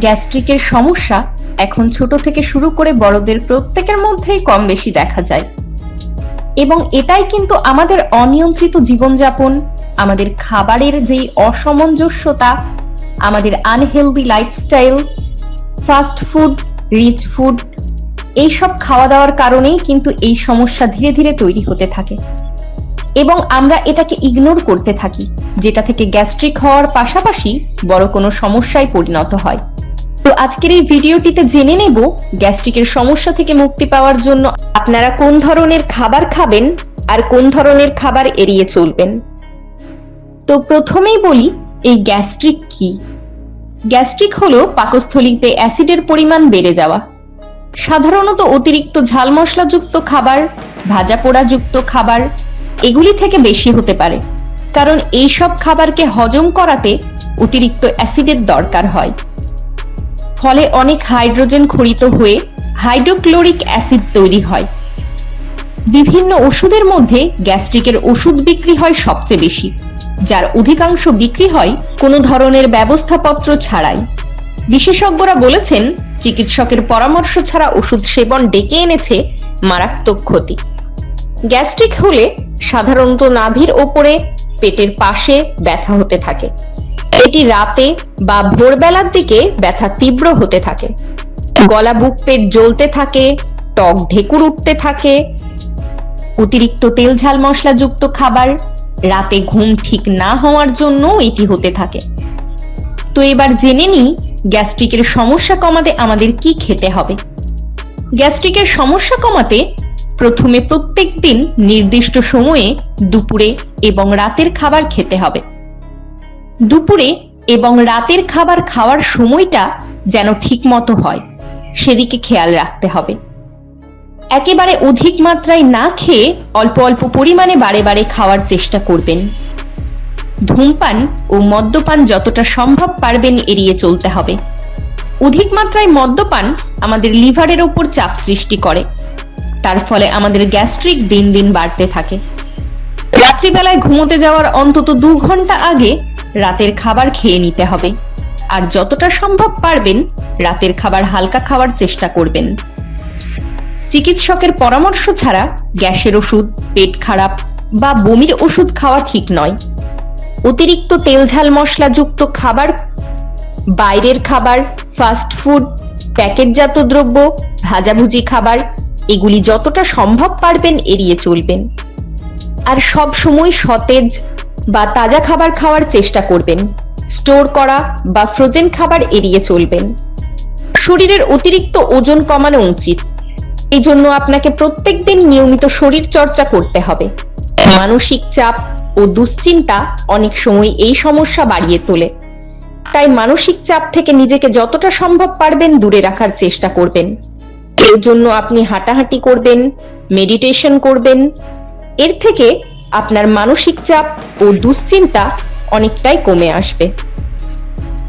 গ্যাস্ট্রিকের সমস্যা এখন ছোট থেকে শুরু করে বড়দের প্রত্যেকের মধ্যেই কম বেশি দেখা যায়। এবং এটাই কিন্তু আমাদের অনিয়ন্ত্রিত জীবনযাপন, আমাদের খাবারের যেই অসামঞ্জস্যতা, আমাদের unhealthy lifestyle fast food rich food এইসব খাওয়া দাওয়ার কারণেই কিন্তু এই সমস্যা ধীরে ধীরে তৈরি হতে থাকে। এবং আমরা এটাকে ইগনোর করতে থাকি, যেটা থেকে গ্যাস্ট্রিক হওয়ার পাশাপাশি বড় কোনো সমস্যায় পরিণত হয়। তো আজকের এই ভিডিওটিতে জেনে নেব গ্যাস্ট্রিকের সমস্যা থেকে মুক্তি পাওয়ার জন্য আপনারা কোন ধরনের খাবার খাবেন আর কোন ধরনের খাবার এড়িয়ে চলবেন। তো প্রথমেই বলি, এই গ্যাস্ট্রিক কি? গ্যাস্ট্রিক হলো পাকস্থলীতে অ্যাসিডের পরিমাণ বেড়ে যাওয়া। সাধারণত অতিরিক্ত ঝাল মশলাযুক্ত খাবার, ভাজা পোড়াযুক্ত খাবার, এগুলি থেকে বেশি হতে পারে। কারণ এই সব খাবারকে হজম করাতে অতিরিক্ত অ্যাসিডের দরকার হয়। ফলে অনেক হাইড্রোজেন খরিত হয়ে হাইড্রোক্লোরিক অ্যাসিড তৈরি হয়। বিভিন্ন ওষুধের মধ্যে গ্যাস্ট্রিকের ওষুধ বিক্রি হয় সবচেয়ে বেশি, যার অধিকাংশ বিক্রি হয় কোনো ধরনের ব্যবস্থাপত্র ছাড়াই। বিশেষজ্ঞরা বলেছেন, চিকিৎসকের পরামর্শ ছাড়া ওষুধ সেবন ডেকে এনেছে মারাত্মক ক্ষতি। গ্যাস্ট্রিক হলে সাধারণত নাভির ওপরে, পেটের পাশে ব্যথা হতে থাকে। এটি রাতে বা ভোরবেলার দিকে ব্যথা তীব্র হতে থাকে। গলা, বুক, পেট জ্বলতে থাকে টক ঢেকুর উঠতে থাকে, অতিরিক্ত তেল ঝাল মশলাযুক্ত খাবার, রাতে ঘুম ঠিক না হওয়ার জন্য এটি হতে থাকে। তো এবার জেনে নিই গ্যাস্ট্রিকের সমস্যা কমাতে আমাদের কি খেতে হবে। গ্যাস্ট্রিকের সমস্যা কমাতে প্রথমে প্রত্যেক দিন নির্দিষ্ট সময়ে দুপুরে এবং রাতের খাবার খেতে হবে। দুপুরে এবং রাতের খাবার খাওয়ার সময়টা যেন ঠিক মতো হয়, সেদিকে খেয়াল রাখতে হবে। একেবারে অধিক মাত্রায় না খেয়ে অল্প অল্প পরিমাণে বারে বারে খাওয়ার চেষ্টা করবেন। ধূমপান ও মদ্যপান যতটা সম্ভব পারবেন এড়িয়ে চলতে হবে। অধিক মাত্রায় মদ্যপান আমাদের লিভারের ওপর চাপ সৃষ্টি করে। তার ফলে আমাদের গ্যাস্ট্রিক দিন দিন বাড়তে থাকে। রাত্রিবেলায় ঘুমোতে যাওয়ার অন্তত দু ঘণ্টা আগে রাতের খাবার খেয়ে নিতে হবে। আর যতটা সম্ভব পারবেন রাতের খাবার হালকা খাওয়ার চেষ্টা করবেন। চিকিৎসকের পরামর্শ ছাড়া গ্যাসের ওষুধ, পেট খারাপ বা বমির ওষুধ খাওয়া ঠিক নয়। অতিরিক্ত তেল ঝাল মশলাযুক্ত খাবার, বাইরের খাবার, ফাস্ট ফুড, প্যাকেটজাত দ্রব্য, ভাজাভুজি খাবার, এগুলি যতটা সম্ভব পারবেন এড়িয়ে চলবেন। আর সব সময় সতেজ বা তাজা খাবার খাওয়ার চেষ্টা করবেন। স্টোর করা বা ফ্রোজেন খাবার এড়িয়ে চলবেন। শরীরের অতিরিক্ত ওজন কমানো উচিত। এই জন্য আপনাকে প্রত্যেকদিন নিয়মিত শরীর চর্চা করতে হবে। মানসিক চাপ ও দুশ্চিন্তা অনেক সময় এই সমস্যা বাড়িয়ে তোলে। তাই মানসিক চাপ থেকে নিজেকে যতটা সম্ভব পারবেন দূরে রাখার চেষ্টা করবেন। এর জন্য আপনি হাঁটাহাঁটি করবেন মেডিটেশন করবেন। এর থেকে আপনার মানসিক চাপ ও দুশ্চিন্তা অনেকটাই কমে আসবে।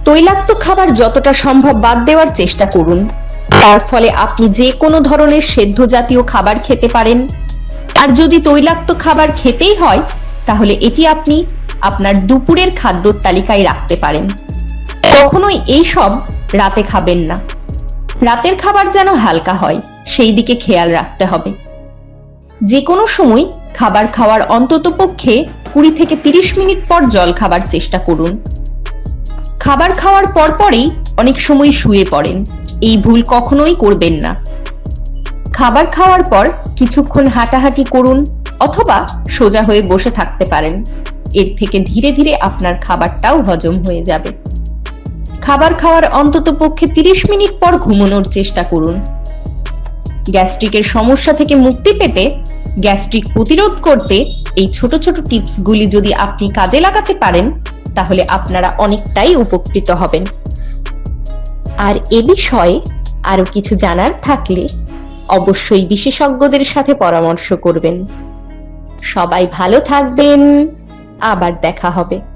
তৈলাক্ত খাবার যতটা সম্ভব বাদ দেওয়ার চেষ্টা করুন। তার ফলে আপনি যে কোনো ধরনের সেদ্ধ জাতীয় খাবার খেতে পারেন। আর যদি তৈলাক্ত খাবার খেতেই হয়, তাহলে এটি আপনি আপনার দুপুরের খাদ্যর তালিকায় রাখতে পারেন। কখনোই এই সব রাতে খাবেন না। রাতের খাবার যেন হালকা হয়, সেই দিকে খেয়াল রাখতে হবে। যে কোনো সময় খাবার খাওয়ার অন্তত পক্ষে কুড়ি থেকে তিরিশ মিনিট পর জল খাবার চেষ্টা করুন। খাবার খাওয়ার পর পরেই অনেক সময় শুয়ে পড়েন। এই ভুল কখনোই করবেন না। খাবার খাওয়ার পর কিছুক্ষণ হাঁটাহাঁটি করুন অথবা সোজা হয়ে বসে থাকতে পারেন। এর থেকে ধীরে ধীরে আপনার খাবারটাও হজম হয়ে যাবে। খাবার খাওয়ার অন্তত পক্ষে তিরিশ মিনিট পর ঘুমানোর চেষ্টা করুন। গ্যাস্ট্রিকের সমস্যা থেকে মুক্তি পেতে গ্যাস্ট্রিক প্রতিরোধ করতে এই ছোট ছোট টিপসগুলি যদি আপনি কাজে লাগাতে পারেন, তাহলে আপনারা অনেকটাই উপকৃত হবেন। আর এ বিষয়ে আরও কিছু জানার থাকলে অবশ্যই বিশেষজ্ঞদের সাথে পরামর্শ করবেন। সবাই ভালো থাকবেন। আবার দেখা হবে।